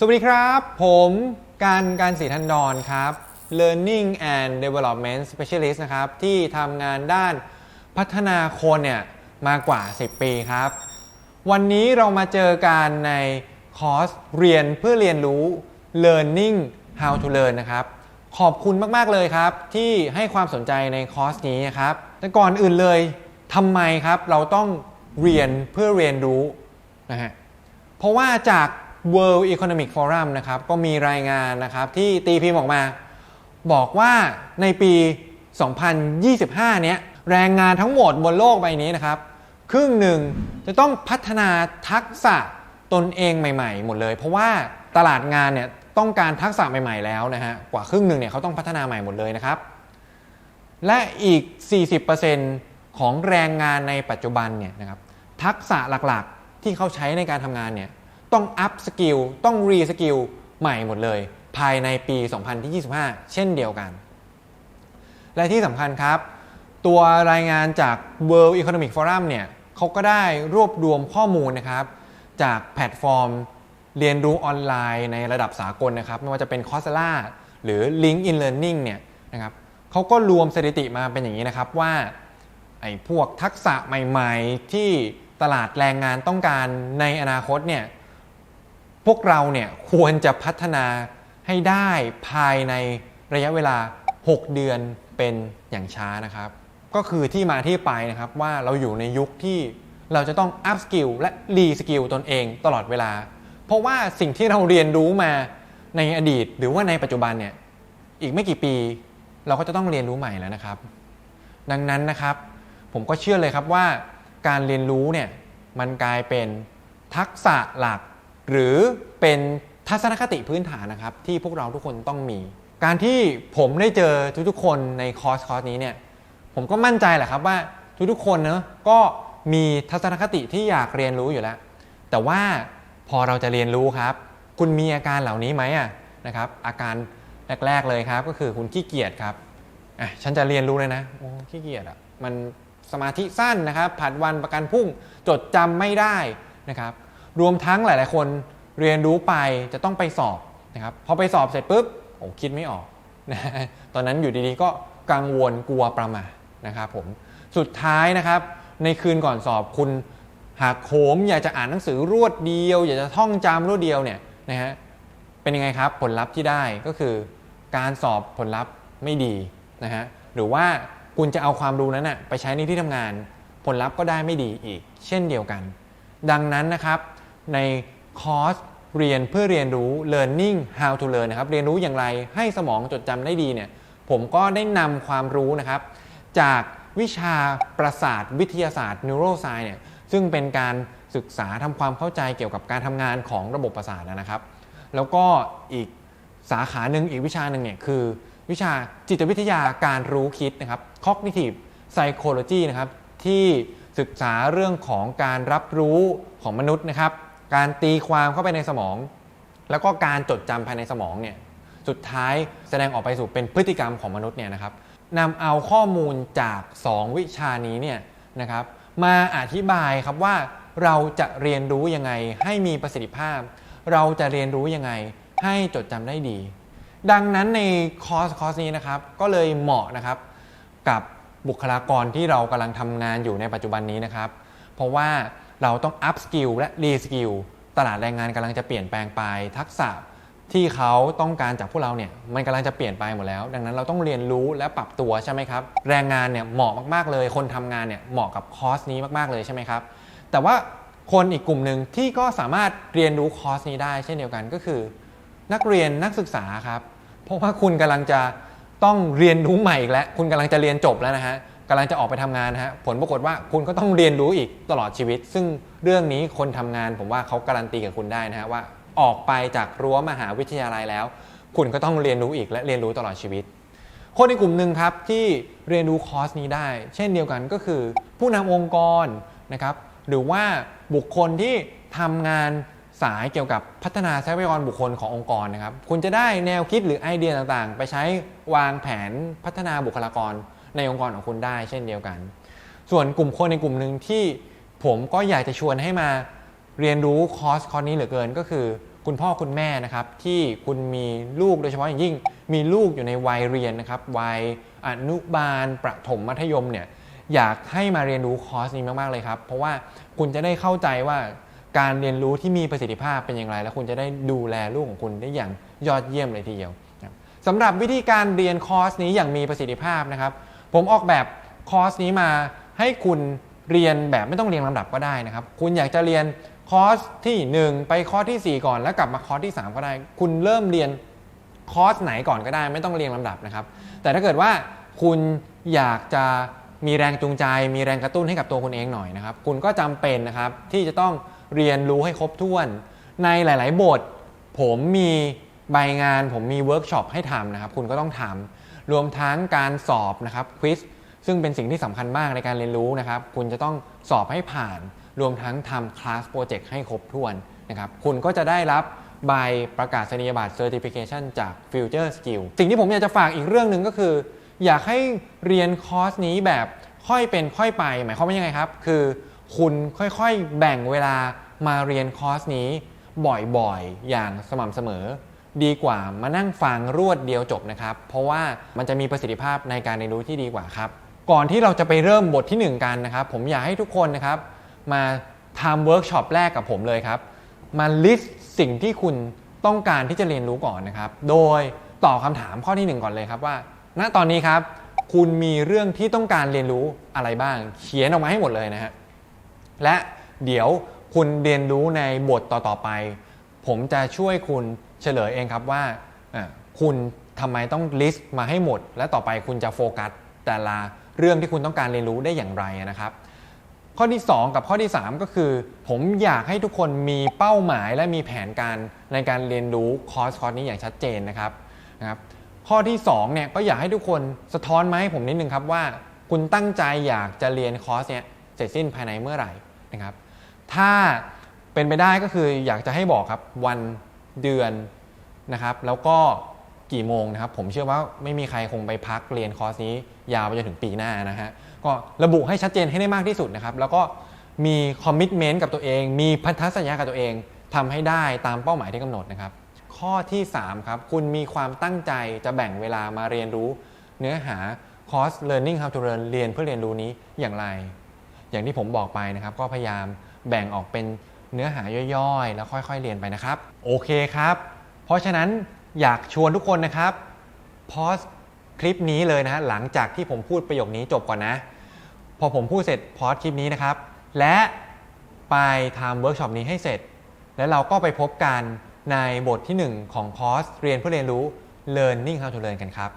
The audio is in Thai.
สวัสดีครับ ผมการการศรีทันดอนครับ Learning and Development Specialist นะครับ ที่ทำงานด้านพัฒนาคนเนี่ยมากว่า 10 ปีครับ วันนี้เรามาเจอกันในคอร์สเรียนเพื่อเรียนรู้ Learning How to Learn นะครับ ขอบคุณมาก ๆ เลยครับ ที่ให้ความสนใจในคอร์สนี้นะครับ แต่ก่อนอื่นเลยทำไมครับเราต้องเรียนเพื่อเรียนรู้นะฮะเพราะว่าจาก World Economic Forum นะครับก็มีรายงานนะครับที่ตีพิมพ์ออกมา บอกว่าในปี 2025 เนี้ยแรงงานทั้งหมดบนโลกใบนี้นะครับ ครึ่งหนึ่งจะต้องพัฒนาทักษะตนเองใหม่ๆ หมดเลย เพราะว่าตลาดงานเนี่ยต้องการทักษะใหม่ๆแล้วนะฮะกว่าครึ่งหนึ่งเนี่ยเขาต้องพัฒนาใหม่หมดเลยนะครับ และอีก 40%ของแรงงานในปัจจุบันเนี่ยนะครับทักษะหลักๆที่เขาใช้ในการทำงานเนี่ย ต้องอัพสกิลต้องรีสกิลใหม่หมดเลย ภายในปี 2025 เช่นเดียวกัน และที่สำคัญครับ ตัวรายงานจาก World Economic Forum เนี่ยเขาก็ได้รวบรวมข้อมูลนะครับ จากแพลตฟอร์ม เรียนรู้ออนไลน์ในระดับสากลนะครับ ไม่ว่าจะเป็น c o r s e r a หรือ LinkedIn Learning เนี่ยนะครับเขาก็รวมสถิติมาเป็นอย่างนี้นะครับว่าไอ้พวกทักษะใหม่ ๆ ที่ตลาดแรงงานต้องการในอนาคตเนี่ย พวกเราเนี่ยควรจะพัฒนาให้ได้ภายในระยะเวลา 6 เดือนเป็นอย่างช้านะครับ ก็คือที่มาที่ไปนะครับว่าเราอยู่ในยุคที่เราจะต้องอัพสกิลและรีสกิลตนเองตลอดเวลา เพราะว่าสิ่งที่เราเรียนรู้มาในอดีต หรือว่าในปัจจุบันเนี่ยอีกไม่กี่ปี เราก็จะต้องเรียนรู้ใหม่แล้วนะครับ ดังนั้นนะครับ ผมก็เชื่อเลยครับว่าการเรียนรู้เนี่ยมันกลายเป็นทักษะหลัก หรือเป็นทัศนคติพื้นฐานนะครับ ที่พวกเราทุกคนต้องมี การที่ผมได้เจอทุกๆคนในคอร์สคอร์สนี้เนี่ยผมก็มั่นใจแหละครับว่าทุกๆคนเนอะก็มีทัศนคติที่อยากเรียนรู้อยู่แล้ว แต่ว่าพอเราจะเรียนรู้ครับ คุณมีอาการเหล่านี้ไหมอะนะครับ อาการแรก ๆเลยครับ ก็คือคุณขี้เกียจครับอะฉันจะเรียนรู้เลยนะโอ้ขี้เกียจอะมันสมาธิสั้นนะครับ ผัดวันประกันพรุ่งจดจำไม่ได้นะครับ รวมทั้งหลาย ๆ คนเรียนรู้ไปจะต้องไปสอบนะครับพอไปสอบเสร็จปุ๊บโอ้คิดไม่ออกนะตอนนั้นอยู่ดีๆก็กังวลกลัวประมาทนะครับผมสุดท้ายนะครับในคืนก่อนสอบคุณหากโหมอยากจะอ่านหนังสือรวดเดียว อยากจะท่องจำรวดเดียวเนี่ยนะฮะเป็นยังไงครับผลลัพธ์ที่ได้ก็คือ การสอบผลลัพธ์ไม่ดีนะฮะหรือว่าคุณจะเอาความรู้นั้นนะไปใช้ในที่ทำงาน ผลลัพธ์ก็ได้ไม่ดีอีก เช่นเดียวกัน ดังนั้นนะครับ ในคอร์สเรียนเพื่อเรียนรู้ learning how to learn นะครับ เรียนรู้อย่างไรให้สมองจดจำได้ดีเนี่ย ผมก็ได้นำความรู้นะครับ จากวิชาประสาทวิทยาศาสตร์ neuroscience เนี่ย ซึ่งเป็นการศึกษาทำความเข้าใจเกี่ยวกับการทำงานของระบบประสาทนะครับ แล้วก็อีกสาขาหนึ่งอีกวิชาหนึ่งเนี่ยคือวิชาจิตวิทยาการรู้คิดนะครับ cognitive psychology นะครับ ที่ศึกษาเรื่องของการรับรู้ของมนุษย์นะครับ การตีความเข้าไปในสมอง แล้วก็การจดจำภายในสมองเนี่ยสุดท้ายแสดงออกไปสู่เป็นพฤติกรรมของมนุษย์เนี่ยนะครับนำเอาข้อมูลจาก 2 วิชานี้เนี่ยนะครับมาอธิบายครับว่าเราจะเรียนรู้ยังไงให้มีประสิทธิภาพ เราจะเรียนรู้ยังไงให้จดจำได้ดี ดังนั้นในคอร์สคอร์สนี้นะครับก็เลยเหมาะนะครับกับบุคลากรที่เรากำลังทำงานอยู่ในปัจจุบันนี้นะครับ เพราะว่า เราต้องอัพสกิลและรีสกิลตลาดแรงงานกำลังจะเปลี่ยนแปลงไปทักษะที่เขาต้องการจากพวกเราเนี่ยมันกำลังจะเปลี่ยนไปหมดแล้ว ดังนั้นเราต้องเรียนรู้และปรับตัวใช่ไหมครับ แรงงานเนี่ยเหมาะมากๆเลย คนทำงานเนี่ยเหมาะกับคอร์สนี้มากๆเลยใช่ไหมครับ แต่ว่าคนอีกกลุ่มหนึ่งที่ก็สามารถเรียนรู้คอร์สนี้ได้เช่นเดียวกันก็คือ นักเรียนนักศึกษาครับ เพราะว่าคุณกำลังจะต้องเรียนรู้ใหม่อีกแล้ว คุณกำลังจะเรียนจบแล้วนะฮะ กำลังจะออกไปทำงานนะฮะผลปรากฏว่าคุณก็ต้องเรียนรู้อีกตลอดชีวิต ซึ่งเรื่องนี้คนทำงาน ผมว่าเขาการันตีกับคุณได้นะฮะว่าออกไปจากรั้วมหาวิทยาลัยแล้ว คุณก็ต้องเรียนรู้อีกและเรียนรู้ตลอดชีวิต คนในกลุ่มหนึ่งครับที่เรียนรู้คอร์สนี้ได้ เช่นเดียวกันก็คือ ผู้นำองค์กรนะครับหรือว่าบุคคลที่ทำงานสายเกี่ยวกับพัฒนาทรัพยากรบุคคลขององค์กรนะครับ คุณจะได้แนวคิดหรือไอเดียต่างๆ ไปใช้วางแผนพัฒนาบุคลากร ในองค์กรของคุณได้เช่นเดียวกัน ส่วนกลุ่มคนในกลุ่มหนึ่งที่ผมก็อยากจะชวนให้มาเรียนรู้คอร์สคอร์สนี้เหลือเกินก็คือ คุณพ่อคุณแม่นะครับ ที่คุณมีลูกโดยเฉพาะอย่างยิ่ง มีลูกอยู่ในวัยเรียนนะครับวัยอนุบาล ประถมมัธยมเนี่ยอยากให้มาเรียนรู้คอร์สนี้มากๆเลยครับ เพราะว่าคุณจะได้เข้าใจว่าการเรียนรู้ที่มีประสิทธิภาพเป็นอย่างไร และคุณจะได้ดูแลลูกของคุณได้อย่างยอดเยี่ยมเลยทีเดียวสำหรับวิธีการเรียนคอร์สนี้อย่างมีประสิทธิภาพนะครับ ผมออกแบบคอร์สนี้มาให้คุณเรียนแบบไม่ต้องเรียงลำดับก็ได้นะครับ คุณอยากจะเรียนคอร์สทีหนึ่1 ไปคอร์สทีสี่ 4 ก่อนแล้วกลับมาคอร์สที่ 3 ก็ได้ คุณเริ่มเรียนคอร์สไหนก่อนก็ได้ ไม่ต้องเรียงลำดับนะครับ แต่ถ้าเกิดว่าคุณอยากจะมีแรงจูงใจ มีแรงกระตุ้นให้กับตัวคุณเองหน่อยนะครับ คุณก็จำเป็นนะครับที่จะต้องเรียนรู้ให้ครบถ้วน ในหลาย ๆ บท ผมมีใบงาน ผมมีเวิร์กช็อปให้ทำนะครับ คุณก็ต้องทำ รวมทั้งการสอบนะครับควิสซึ่งเป็นสิ่งที่สำคัญมากในการเรียนรู้นะครับ คุณจะต้องสอบให้ผ่าน รวมทั้งทำคลาสโปรเจกต์ให้ครบถ้วนนะครับ คุณก็จะได้รับใบประกาศนียบัตร Certification จาก Future Skill สิ่งที่ผมอยากจะฝากอีกเรื่องหนึ่งก็คือ อยากให้เรียนคอร์สนี้แบบค่อยเป็นค่อยไป หมายความว่ายังไงครับ คือคุณค่อยๆแบ่งเวลามาเรียนคอร์สนี้บ่อยๆ อย่างสม่ำเสมอ ดีกว่ามานั่งฟังรวดเดียวจบนะครับ เพราะว่ามันจะมีประสิทธิภาพในการเรียนรู้ที่ดีกว่าครับ ก่อนที่เราจะไปเริ่มบทที่ 1 กันนะครับ ผมอยากให้ทุกคนนะครับ มาทำเวิร์กช็อปแรกกับผมเลยครับ มาลิสต์สิ่งที่คุณต้องการที่จะเรียนรู้ก่อนนะครับ โดยตอบคำถามข้อที่ 1 ก่อนเลยครับว่า ณตอนนี้ครับ คุณมีเรื่องที่ต้องการเรียนรู้อะไรบ้าง เขียนออกมาให้หมดเลยนะฮะและเดี๋ยวคุณเรียนรู้ในบทต่อๆไป ผมจะช่วยคุณ เฉลยเองครับว่าคุณทำไมต้องลิสต์มาให้หมด และต่อไปคุณจะโฟกัสแต่ละเรื่องที่คุณต้องการเรียนรู้ได้อย่างไรนะครับ ข้อที่ 2 กับข้อที่ 3 ก็คือ ผมอยากให้ทุกคนมีเป้าหมายและมีแผนการในการเรียนรู้คอร์สคอร์สนี้อย่างชัดเจนนะครับนะครับข้อที่2เนี่ยก็อยากให้ทุกคนสะท้อนมาให้ผมนิดนึงครับว่า คุณตั้งใจอยากจะเรียนคอร์สเนี่ยเสร็จสิ้นภายในเมื่อไหร่นะครับ ถ้าเป็นไปได้ก็คืออยากจะให้บอกครับวัน เดือนนะครับ แล้วก็กี่โมงนะครับ ผมเชื่อว่าไม่มีใครคงไปพักเรียนคอร์สนี้ยาวไปจนถึงปีหน้านะฮะก็ระบุให้ชัดเจนให้ได้มากที่สุดนะครับ แล้วก็มีคอมมิชเมนต์กับตัวเอง มีพันธสัญญากับตัวเองทำให้ได้ตามเป้าหมายที่กำหนดนะครับ ข้อที่ 3 ครับ คุณมีความตั้งใจจะแบ่งเวลามาเรียนรู้ เนื้อหาคอร์ส learning how to learn เรียนเพื่อเรียนรู้นี้อย่างไร อย่างที่ผมบอกไปนะครับ ก็พยายามแบ่งออกเป็น เนื้อหาย่อยๆ แล้วค่อยๆ เรียนไปนะครับ โอเคครับ เพราะฉะนั้นอยากชวนทุกคนนะครับพอสคลิปนี้เลยนะฮะหลังจากที่ผมพูดประโยคนี้จบก่อนนะ พอผมพูดเสร็จพอสคลิปนี้นะครับ และไปทำเวิร์กช็อปนี้ให้เสร็จ แล้วเราก็ไปพบกันในบทที่ 1 ของคอร์สเรียนเพื่อเรียนรู้ learning how to learn กันครับ